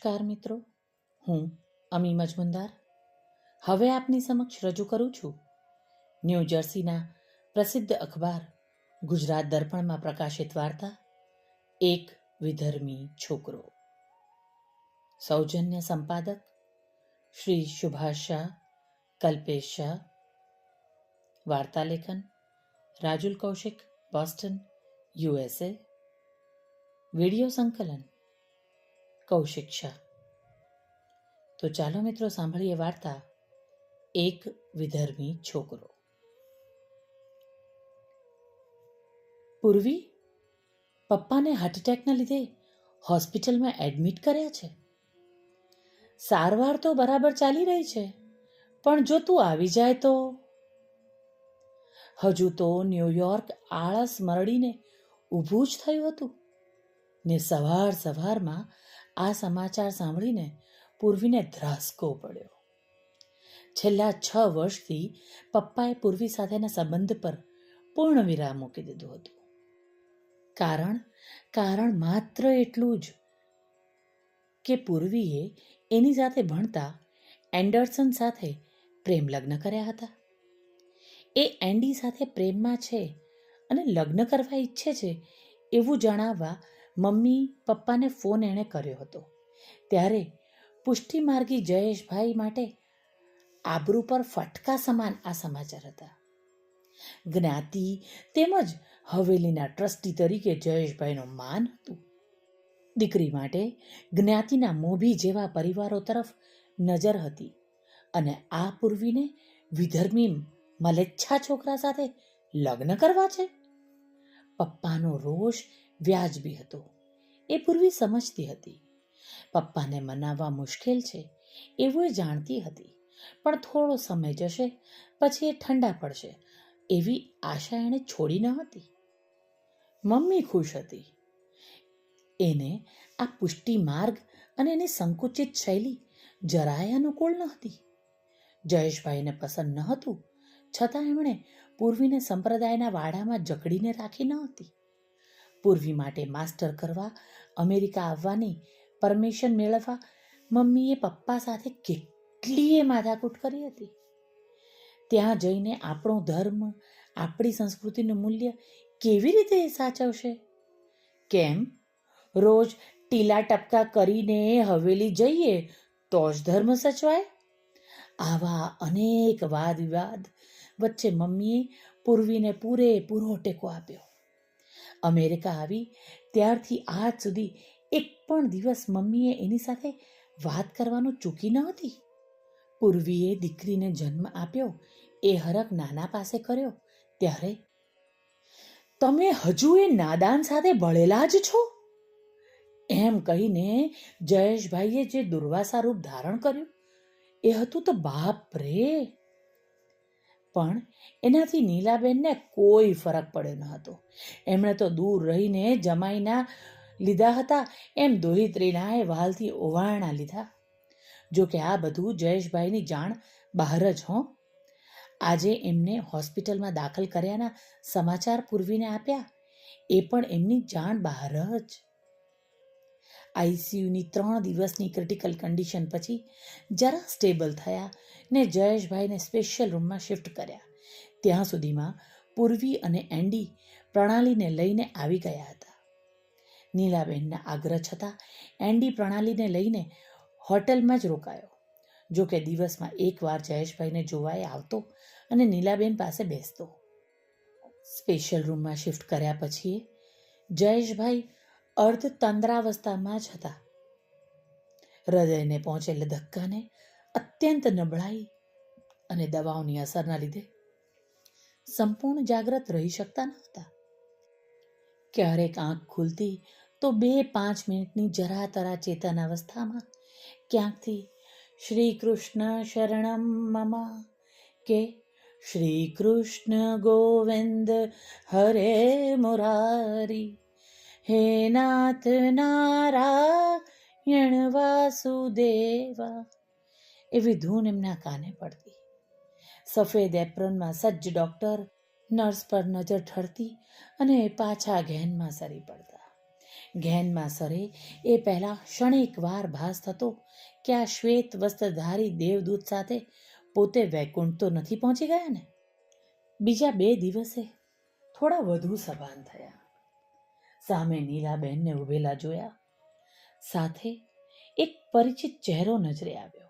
નમસ્કાર મિત્રો. હું અમી મજમુંદાર. હવે આપની સમક્ષ રજૂ કરું છું. ન્યૂ જર્સીના પ્રસિદ્ધ અખબાર ગુજરાત દર્પણમાં પ્રકાશિત વાર્તા, એક વિધર્મી છોકરો સૌજન્ય સંપાદક શ્રી સુભાષ શાહ, કલ્પેશ શાહ. વાર્તા લેખન Rajul Kaushik, Boston USA video સંકલન કૌશિક શાહ તો ચાલો મિત્રો સાંભળીએ વાર્તા. એક વિધર્મી છોકરો. પૂર્વી, પપ્પાને હાર્ટ લીધે હોસ્પિટલમાં એડમિટ કર્યા છે. સારવાર તો બરાબર ચાલી રહી છે, પણ જો તું આવી જાય તો? હજુ તો ન્યૂયોર્ક આળસ મરડીને ઊભું જ થયું હતું ને સવાર સવારમાં આ સમાચાર સાંભળીને પૂર્વીને ધ્રાસકો પડ્યો. છેલ્લા છ વર્ષથી પપ્પાએ પૂર્વી સાથેના સંબંધ પર પૂર્ણ વિરામ મૂકી દીધું હતું. કારણ કારણ માત્ર એટલું જ કે પૂર્વીએ એની સાથે ભણતા એન્ડરસન સાથે પ્રેમ લગ્ન કર્યા હતા. એ એન્ડી સાથે પ્રેમમાં છે અને લગ્ન કરવા ઈચ્છે છે એવું જણાવવા મમ્મી પપ્પાને ફોન એણે કર્યો હતો. ત્યારે પુષ્ટિમાર્ગી જયેશભાઈ માટે આબરૂ પર ફટકા સમાન આ સમાચાર હતા. જ્ઞાતિ તેમજ હવેલીના ટ્રસ્ટી તરીકે જયેશભાઈનું માન હતું. દીકરી માટે જ્ઞાતિના મોભી જેવા પરિવારો તરફ નજર હતી અને આ પૂર્વીને વિધર્મી મલેચ્છા છોકરા સાથે લગ્ન કરવા છે? પપ્પાનો રોષ વ્યાજબી હતો. એ પૂર્વી સમજતી હતી. પપ્પાને મનાવવા મુશ્કેલ છે એવું એ જાણતી હતી. પણ થોડો સમય જશે પછી એ ઠંડા પડશે. એવી આશા એણે છોડી ન હતી. મમ્મી ખુશ હતી. એને આ પુષ્ટિ માર્ગ અને એની સંકુચિત શૈલી જરાય અનુકૂળ ન હતી. જયેશભાઈને પસંદ ન હતું છતાં એમણે પૂર્વીને સંપ્રદાયના વાડામાં જકડીને રાખી ન હતી. પૂર્વી માટે માસ્ટર કરવા, અમેરિકા આવવાની, પરમિશન મેળવવા, મમ્મીએ પપ્પા સાથે કેટલીય માથાકૂટ કરી હતી. ત્યાં જઈને આપણો ધર્મ, આપણી સંસ્કૃતિનું મૂલ્ય કેવી રીતે સાચવશે? કેમ? રોજ ટીલા ટપકા કરીને હવેલી જઈએ તો જ ધર્મ સચવાય? આવા અનેક વાદ વિવાદ વચ્ચે મમ્મીએ પૂર્વીને પૂરેપૂરો ટેકો આપ્યો. અમેરિકા આવી. ત્યારથી આજ સુધી એક પણ દિવસ મમ્મીએ એની સાથે વાત કરવાનું ચૂકી ન હતી. પૂર્વીએ દીકરીને જન્મ આપ્યો, એ હરક નાના પાસે કર્યો. ત્યારે, તમે હજુ એ નાદાન સાથે ભળેલા જ છો? એમ કહીને જયેશભાઈએ જે દુર્વાસા રૂપ ધારણ કર્યું, એ હતું તો બાપ રે! પણ એનાથી નીલાબેનને કોઈ ફરક પડ્યો ન હતો. એમણે તો દૂર રહીને જમાઈના લીધા હતા એમ દોહિત્રીનાએ વાલથી ઓવારણા લીધા. જો કે આ બધું જયેશભાઈની જાણ બહાર જ, હો. આજે એમને હોસ્પિટલમાં દાખલ કર્યાના સમાચાર પૂર્વીને આપ્યા. એ પણ એમની જાણ બહાર જ. આઈસીયુની ત્રણ દિવસની ક્રિટિકલ કન્ડિશન પછી જરા સ્ટેબલ થયા ને જયેશભાઈને સ્પેશિયલ રૂમમાં શિફ્ટ કર્યા. ત્યાં સુધીમાં પૂર્વી અને એન્ડી પ્રણાલીને લઈને આવી ગયા હતા. નીલાબેનના આગ્રહ છતાં એન્ડી પ્રણાલીને લઈને હોટલમાં જ રોકાયો. જો કે દિવસમાં એકવાર જયેશભાઈને જોવાએ આવતો અને નીલાબેન પાસે બેસતો. સ્પેશિયલ રૂમમાં શિફ્ટ કર્યા પછી જયેશભાઈ અર્ધ તંદ્રાવસ્થામાં જ હતા. હૃદયને પહોંચેલા ધક્કાને અત્યંત નબળાઈ અને દવાઓની અસરના લીધે સંપૂર્ણ જાગ્રત રહી શકતા નહોતા. ક્યારેક આંખ ખુલતી તો બે પાંચ મિનિટની જરા તરા ચેતન અવસ્થામાં ક્યાંકથી શ્રી કૃષ્ણ શરણમ મમ કે શ્રી કૃષ્ણ ગોવિંદ હરે મુરારી હે નાથ નારાયણ વાસુદેવા. એવી ધૂન એમના કાને પડતી. સફેદ એપ્રનમાં સજ્જ ડૉક્ટર, નર્સ પર નજર ઠરતી અને પાછા ઘેનમાં સરી પડતા. ઘેનમાં સરે એ પહેલાં ક્ષણિક વાર ભાસ થતો કે આ શ્વેત વસ્ત્રધારી દેવદૂત સાથે પોતે વૈકુંઠ તો નથી પહોંચી ગયા ને? બીજા બે દિવસે થોડા વધુ સભાન થયા. સામે નીલાબેનને ઊભેલા જોયા. સાથે એક પરિચિત ચહેરો નજરે આવ્યો.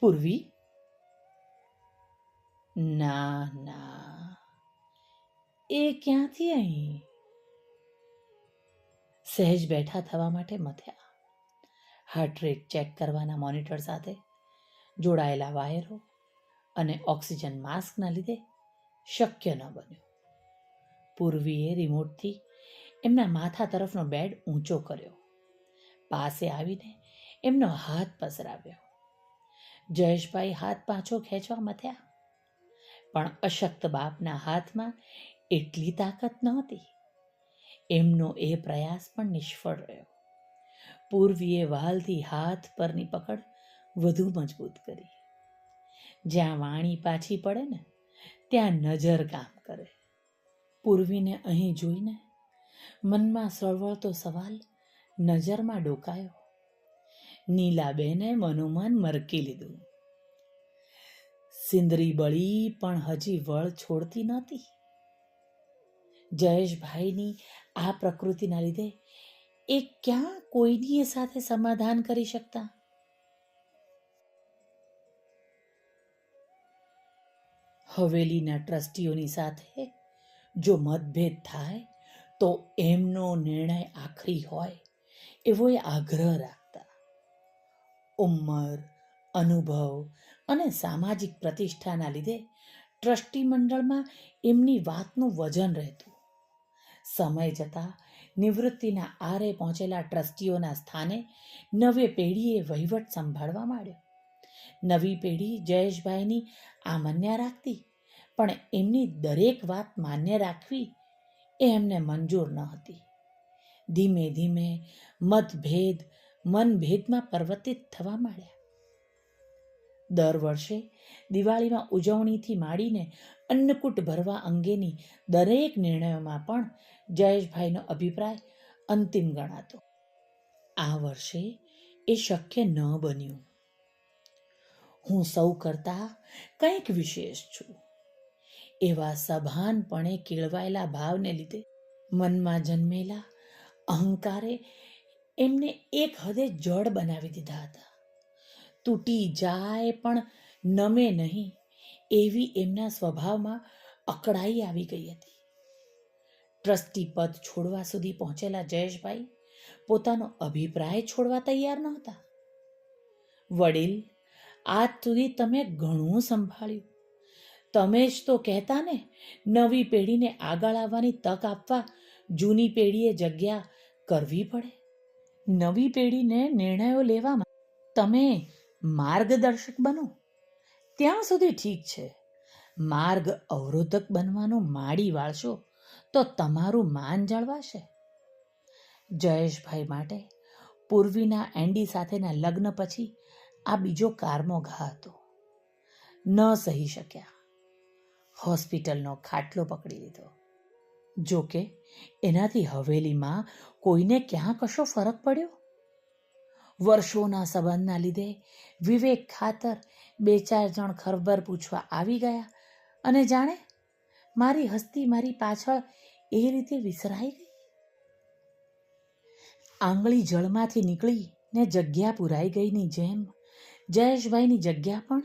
પૂર્વી? ના ના. એ ક્યાંથી અહીં? સહેજ બેઠા થવા માટે મથ્યા. હાર્ટ રેટ ચેક કરવાના મોનિટર સાથે જોડાયેલા વાયરો અને ઓક્સિજન માસ્કના લીધે શક્ય ન બન્યું. પૂર્વીએ રિમોટથી એમના માથા તરફનો બેડ ઊંચો કર્યો. પાસે આવીને એમનો હાથ પસરાવ્યો. જયેશભાઈ હાથ પાછો ખેંચવા મથ્યા પણ અશક્ત બાપના હાથમાં એટલી તાકાત નહોતી. એમનો એ પ્રયાસ પણ નિષ્ફળ રહ્યો. પૂર્વીએ વાલથી હાથ પરની પકડ વધુ મજબૂત કરી. જ્યાં વાણી પાછી પડે ને, ત્યાં નજર કામ કરે. પૂર્વીને અહીં જોઈને મનમાં સળવળતો સવાલ નજરમાં ડોકાયો. નીલાબેને મનોમન મરકી લીધું. સિંદરી બળી પણ હજી વળ છોડતી નહોતી. જયેશભાઈની આ પ્રકૃતિના લીધે એ ક્યાં કોઈની સાથે સમાધાન કરી શકતા? હવેલીના ટ્રસ્ટીઓની સાથે જો મતભેદ થાય, તો એમનો નિર્ણય આખરી હોય, એવો એ આગ્રહ રાખતા. ઉંમર, અનુભવ અને સામાજિક પ્રતિષ્ઠાના લીધે ટ્રસ્ટી મંડળમાં એમની વાતનું વજન રહેતું. સમય જતાં નિવૃત્તિના આરે પહોંચેલા ટ્રસ્ટીઓના સ્થાને નવી પેઢીએ વહીવટ સંભાળવા માંડ્યો. નવી પેઢી જયેશભાઈની આ માન્ય રાખતી પણ એમની દરેક વાત માન્ય રાખવી એ એમને મંજૂર ન હતી. ધીમે ધીમે મતભેદ મનભેદમાં પરિવર્તિત થવા માંડ્યા. દર વર્ષે દિવાળીમાં ઉજવણીથી માંડીને અન્નકૂટ ભરવા અંગેની દરેક નિર્ણયોમાં પણ જયેશભાઈનો અભિપ્રાય અંતિમ ગણાતો. આ વર્ષે એ શક્ય ન બન્યું. હું સૌ કરતા કંઈક વિશેષ છું. એવા સભાનપણે કેળવાયેલા ભાવને લીધે મનમાં જન્મેલા અહંકારે એમને એક હદે જડ બનાવી દીધા હતા. તૂટી જાય પણ નમે નહીં એવી એમના સ્વભાવમાં અકળાઈ આવી ગઈ હતી. ટ્રસ્ટી પદ છોડવા સુધી પહોંચેલા જયેશભાઈ પોતાનો અભિપ્રાય છોડવા તૈયાર નહોતા. વડીલ, આજ સુધી તમે ઘણું સંભાળ્યું. તમે જ તો કહેતા ને નવી પેઢીને આગળ આવવાની તક આપવા જૂની પેઢીએ જગ્યા કરવી પડે. નવી પેઢીને નિર્ણયો લેવામાં તમે માર્ગદર્શક બનો. ત્યાં સુધી ઠીક છે. માર્ગ અવરોધક બનવાનું માડી વાળશો તો તમારું માન જળવાશે. જયેશભાઈ માટે પૂર્વીના એન્ડી સાથેના લગ્ન પછી આ બીજો કારમો ઘા હતો. ન સહી શક્યા. હોસ્પિટલનો ખાટલો પકડી લીધો. જોકે એનાથી હવેલીમાં કોઈને ક્યાં કશો ફરક પડ્યો? વર્ષોના સંબંધના લીધે વિવેક ખાતર બે ચાર જણ ખબર પૂછવા આવી ગયા અને જાણે મારી હસ્તી મારી પાછળ એ રીતે વિસરાઈ ગઈ? આંગળી જળમાંથી નીકળી ને જગ્યા પુરાઈ ગઈની જેમ જયેશભાઈની જગ્યા પણ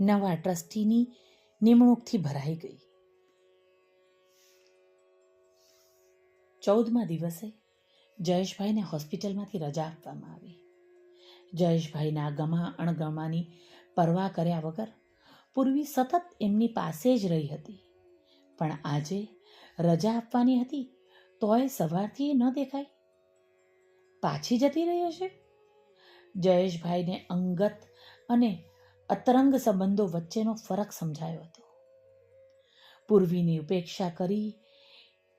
નવા ટ્રસ્ટીની નિમણૂકથી ભરાઈ ગઈ. ચૌદમા દિવસે જયેશભાઈને હોસ્પિટલમાંથી રજા આપવામાં આવી. જયેશભાઈના ગમા અણગમાની પરવા કર્યા વગર પૂર્વી સતત એમની પાસે જ રહી હતી. પણ આજે રજા આપવાની હતી તોય સવારથી એ ન દેખાય પાછી જતી રહી હશે? જયેશભાઈને અંગત અને અતરંગ સંબંધો વચ્ચેનો ફરક સમજાયો હતો. પૂર્વીની ઉપેક્ષા કરી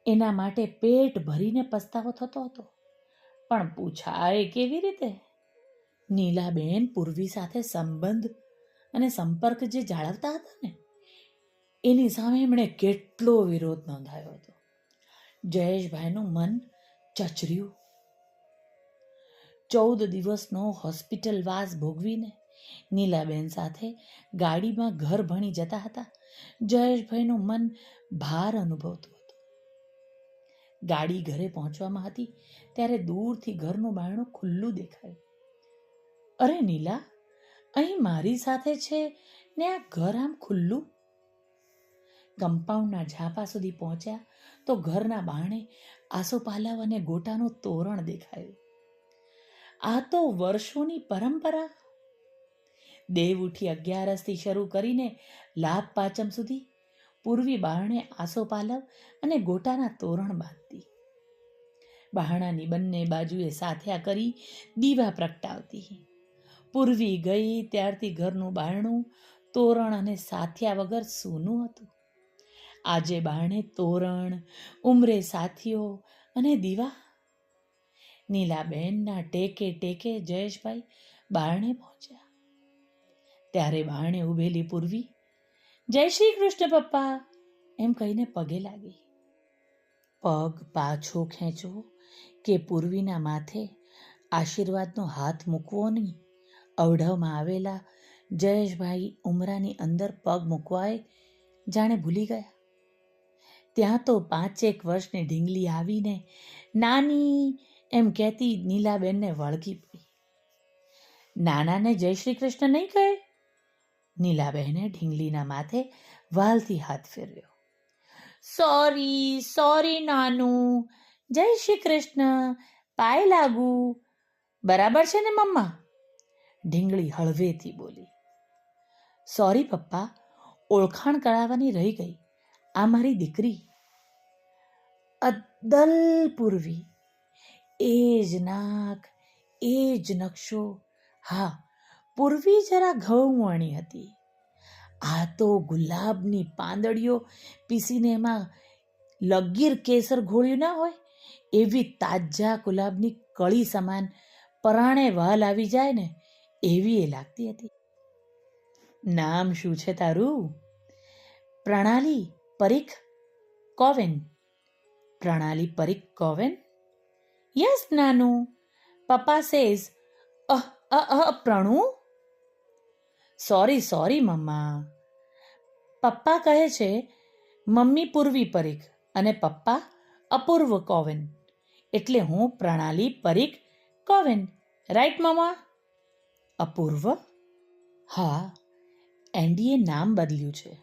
એના માટે પેટ ભરીને પસ્તાવો થતો હતો. પણ પૂછાય કેવી રીતે? નીલાબેન પૂર્વી સાથે સંબંધ અને સંપર્ક જે જાળવતા હતા ને, એની સામે એમણે કેટલો વિરોધ નોંધાયો હતો. જયેશભાઈનું મન ચચર્યું. ચૌદ દિવસનો હોસ્પિટલ વાસ ભોગવીને નીલાબેન સાથે ગાડીમાં ઘર ભણી જતા હતા. જયેશભાઈનું મન ભાર અનુભવતું હતું. ગાડી ઘરે પહોંચવામાં હતી, ત્યારે દૂરથી ઘરનું બારણું ખુલ્લું દેખાયું. અરે નીલા, અહીં મારી સાથે છે ને આ ઘર આમ ખુલ્લું? કમ્પાઉન્ડના ઝાપા સુધી પહોંચ્યા તો ઘરના બારણે આસોપાલવ અને ગોટાનું તોરણ દેખાયું. આ તો વર્ષોની પરંપરા દેવ ઉઠી અગિયારસથી શરૂ કરીને લાભ પાંચમ સુધી પૂર્વી બારણે આસોપાલવ અને ગોટાના તોરણ બાંધતી. બહાણાની બંને બાજુએ સાથિયા કરી દીવા પ્રગટાવતી. પૂર્વી ગઈ ત્યારથી ઘરનું બારણું, તોરણ અને સાથિયા વગર સૂનું હતું. આજે બારણે તોરણ, ઉમરે સાથીઓ અને દીવા. નીલાબેનના ટેકે ટેકે જયેશભાઈ બારણે પહોંચ્યા. ત્યારે બારણે ઊભેલી પૂર્વી, જય શ્રી કૃષ્ણ પપ્પા, એમ કહીને પગે લાગી. પગ પાછો ખેંચો કે પૂર્વીના માથે આશીર્વાદનો હાથ મૂકવો નહીં. અવઢવમાં આવેલા જયેશભાઈ ઉમરાની અંદર પગ મૂકવાય જાણે ભૂલી ગયા. ત્યાં તો પાંચેક વર્ષની ઢીંગલી આવીને, નાની, એમ કહેતી નીલાબેનને વળગી પડી. નાનાને જય શ્રી કૃષ્ણ નહીં કહે? નીલાબહેને ઢીંગલીના માથે વાલથી હાથ ફેર્યો સોરી સોરી નાનું. જય શ્રી કૃષ્ણ. પાય લાગુ. બરાબર છે ને, મમ્મા? ઢીંગળી હળવેથી બોલી. સોરી, પપ્પા. ઓળખાણ કરાવવાની રહી ગઈ. આ મારી દીકરી. અદ્દલ પૂર્વી. એ જ નાક, એ જ નકશો. હા પૂર્વી જરા ઘઉંવણી હતી. આ તો ગુલાબની પાંદડીઓ પીસીને એમાં લગીર કેસર ઘોળ્યું ના હોય, એવી તાજા ગુલાબની કળી સમાન પરાણે વાલ આવી જાય ને, એવી એ લાગતી હતી. નામ શું છે તારું? પ્રણાલી પરીખ કોવેન. પ્રણાલી પરીખ કોવેન? યસ, નાનું. Papa says, uh uh uh Pranu? Sorry sorry, mamma. પપ્પા કહે છે, મમ્મી પૂર્વી પરીખ અને પપ્પા અપૂર્વ કોવેન. એટલે હું પ્રણાલી પરીખ કોવેન. Right mamma? અપૂર્વ? હા એન્ડીએ નામ બદલ્યું છે.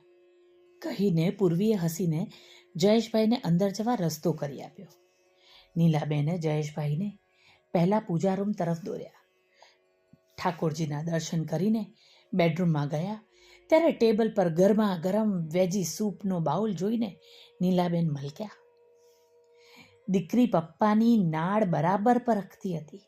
કહીને પૂર્વીએ હસીને જયેશભાઈને અંદર જવા રસ્તો કરી આપ્યો. નીલાબેને જયેશભાઈને પહેલાં પૂજા રૂમ તરફ દોર્યા. ઠાકોરજીના દર્શન કરીને બેડરૂમમાં ગયા. ત્યારે ટેબલ પર ગરમા ગરમ વેજી સૂપનો બાઉલ જોઈને નીલાબેન મલક્યા. દીકરી પપ્પાની નાળ બરાબર પરખતી હતી.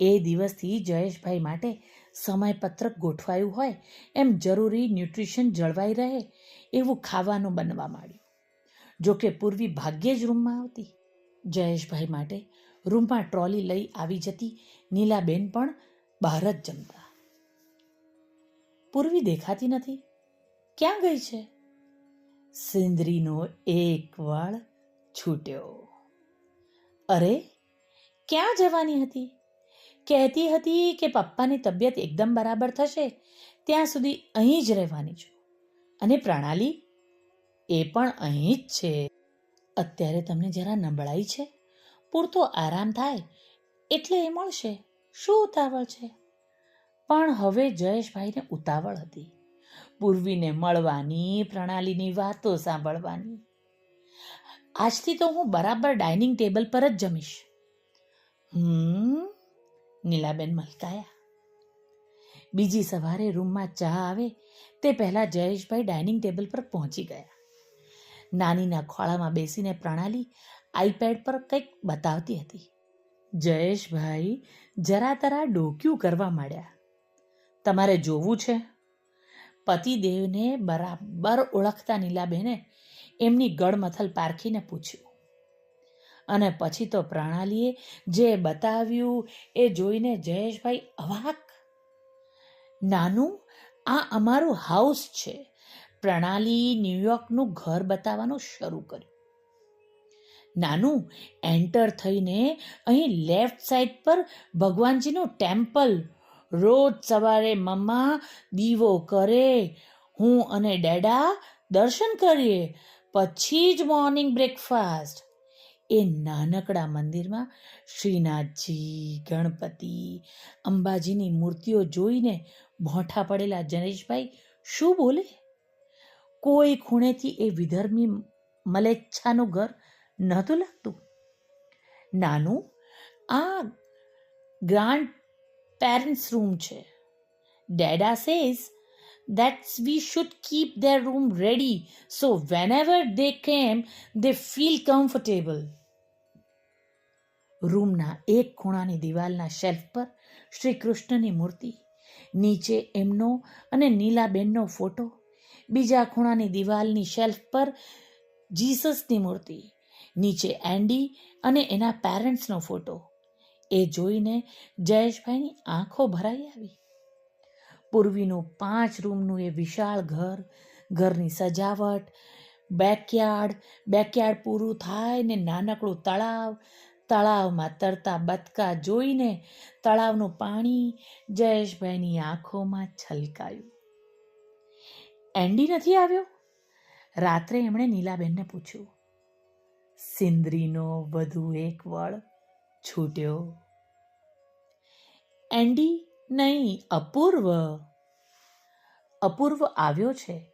એ દિવસથી જયેશભાઈ માટે સમયપત્રક ગોઠવાયું હોય એમ જરૂરી ન્યુટ્રિશન જળવાઈ રહે એવું ખાવાનું બનવા માંડ્યું. જોકે પૂર્વી ભાગ્યે જ રૂમમાં આવતી. જયેશભાઈ માટે રૂમમાં ટ્રોલી લઈ આવી જતી નીલાબેન પણ બહાર જ જમતા. પૂર્વી દેખાતી નથી. ક્યાં ગઈ છે? સિંદરીનો એક વાળ છૂટ્યો. અરે, ક્યાં જવાની હતી? કહેતી હતી કે પપ્પાની તબિયત એકદમ બરાબર થશે, ત્યાં સુધી અહીં જ રહેવાની છું. અને પ્રણાલી, એ પણ અહીં જ છે. અત્યારે તમને જરા નબળાઈ છે? પૂરતો આરામ થાય, એટલે એ મળશે. શું ઉતાવળ છે? પણ હવે જયેશભાઈને ઉતાવળ હતી. પૂર્વીને મળવાની, પ્રણાલીની વાતો સાંભળવાની. આજથી તો હું બરાબર ડાઇનિંગ ટેબલ પર જ જમીશ. હમ, નીલાબેન મલકાયા. બીજી સવારે રૂમમાં ચા આવે, તે પહેલાં જયેશભાઈ ડાઇનિંગ ટેબલ પર પહોંચી ગયા. નાનીના ખોળામાં બેસીને પ્રણાલી આઈપેડ પર કંઈક બતાવતી હતી. જયેશભાઈ જરા તરા ડોક્યું કરવા માંડ્યા. તમારે જોવું છે? પતિદેવને બરાબર ઓળખતા નીલાબેને એમની ગળમથલ પારખીને પૂછ્યું. અને પછી તો પ્રણાલીએ જે બતાવ્યું એ જોઈને જયેશભાઈ અવાક. નાનું, આ અમારું હાઉસ છે. પ્રણાલી ન્યુયોર્કનું ઘર બતાવવાનું શરૂ કર્યું. નાનું, એન્ટર થઈને અહીં લેફ્ટ સાઈડ પર ભગવાનજીનું ટેમ્પલ રોજ સવારે મમ્મા દીવો કરે, હું અને ડેડા દર્શન કરીએ, પછી જ મોર્નિંગ બ્રેકફાસ્ટ એ નાનકડા મંદિરમાં શ્રીનાથજી, ગણપતિ, અંબાજીની મૂર્તિઓ જોઈને ભોંઠા પડેલા જનેશભાઈ, શું બોલે? કોઈ ખૂણેથી એ વિધર્મી મલેચ્છાનું ઘર નહોતું લાગતું? નાનું? આ ગ્રાન્ડ પેરેન્ટ્સ રૂમ છે. ડેડા says that we should keep their room ready so whenever they came, they feel comfortable. રૂમના એક ખૂણાની દિવાલના શેલ્ફ પર શ્રી કૃષ્ણની મૂર્તિ, નીચે એમનો અને નીલાબેનનો ફોટો બીજા ખૂણાની દિવાલની શેલ્ફ પર જીસસની મૂર્તિ, નીચે એન્ડી અને એના પેરેન્ટ્સનો ફોટો એ જોઈને જયેશભાઈની આંખો ભરાઈ આવી. પૂર્વીનું પાંચ રૂમનું એ વિશાળ ઘર, ઘરની સજાવટ, બેકયાર્ડ બેકયાર્ડ પૂરું થાય ને નાનકડું તળાવ, તળાવમાં તરતા બતકા જોઈને તળાવનું પાણી જયેશભાઈની આંખોમાં છલકાયું. એન્ડી નથી આવ્યો? રાત્રે એમણે નીલાબેનને પૂછ્યું. સિંદરીનો વધુ એક વળ છૂટ્યો. એન્ડી નહીં, અપૂર્વ. અપૂર્વ આવ્યો છે.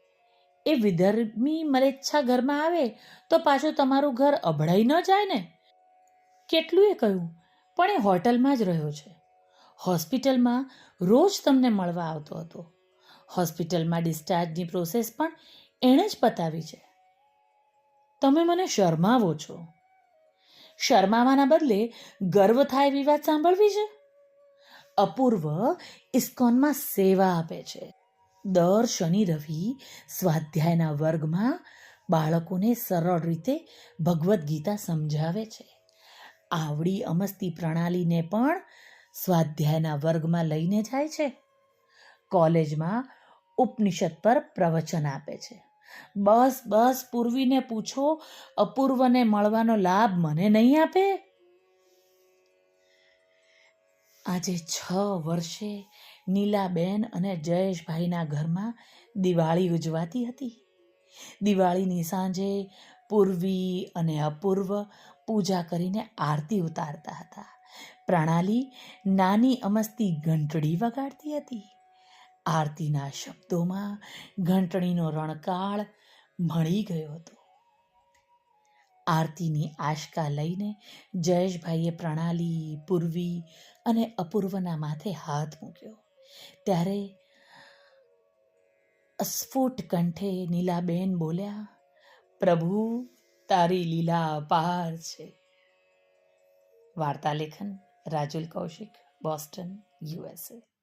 એ વિધર્મી મલેચ્છા ઘરમાં આવે તો પાછું તમારું ઘર અભળાઈ ન જાય ને? કેટલું એ કહ્યું, પણ એ હોટલમાં જ રહ્યો છે. હોસ્પિટલમાં રોજ તમને મળવા આવતો હતો. હોસ્પિટલમાં ડિસ્ચાર્જની પ્રોસેસ પણ એણે જ પતાવી છે. તમે મને શરમાવો છો. શરમાવાના બદલે ગર્વ થાય એવી વાત સાંભળવી છે? અપૂર્વ ઇસ્કોનમાં સેવા આપે છે. દર શનિ રવિ સ્વાધ્યાયના વર્ગમાં બાળકોને સરળ રીતે ભગવદ્ ગીતા સમજાવે છે. આવડી અમસ્તી પ્રણાલીને પણ સ્વાધ્યાયના વર્ગમાં લઈને જાય છે. કોલેજમાં ઉપનિષદ પર પ્રવચન આપે છે. બસ બસ પૂર્વીને પૂછો, અપૂર્વને મળવાનો લાભ મને નહીં આપે? આજે છ વર્ષે નીલાબેન અને જયેશભાઈના ઘરમાં દિવાળી ઉજવાતી હતી. દિવાળીની સાંજે પૂર્વી અને અપૂર્વ પૂજા કરીને આરતી ઉતારતા હતા. પ્રણાલી નાની અમસ્તી ઘંટડી વગાડતી હતી. આરતીના શબ્દોમાં ઘંટડીનો રણકાળ મળી ગયો હતો. આરતીની આશકા લઈને જયેશભાઈએ પ્રણાલી, પૂર્વી અને અપૂર્વના માથે હાથ મૂક્યો. ત્યારે અસ્ફુટ કંઠે નીલાબેન બોલ્યા, પ્રભુ, તારી લીલા અપાર છે. વાર્તા લેખન રાજુલ કૌશિક, બોસ્ટન યુએસએ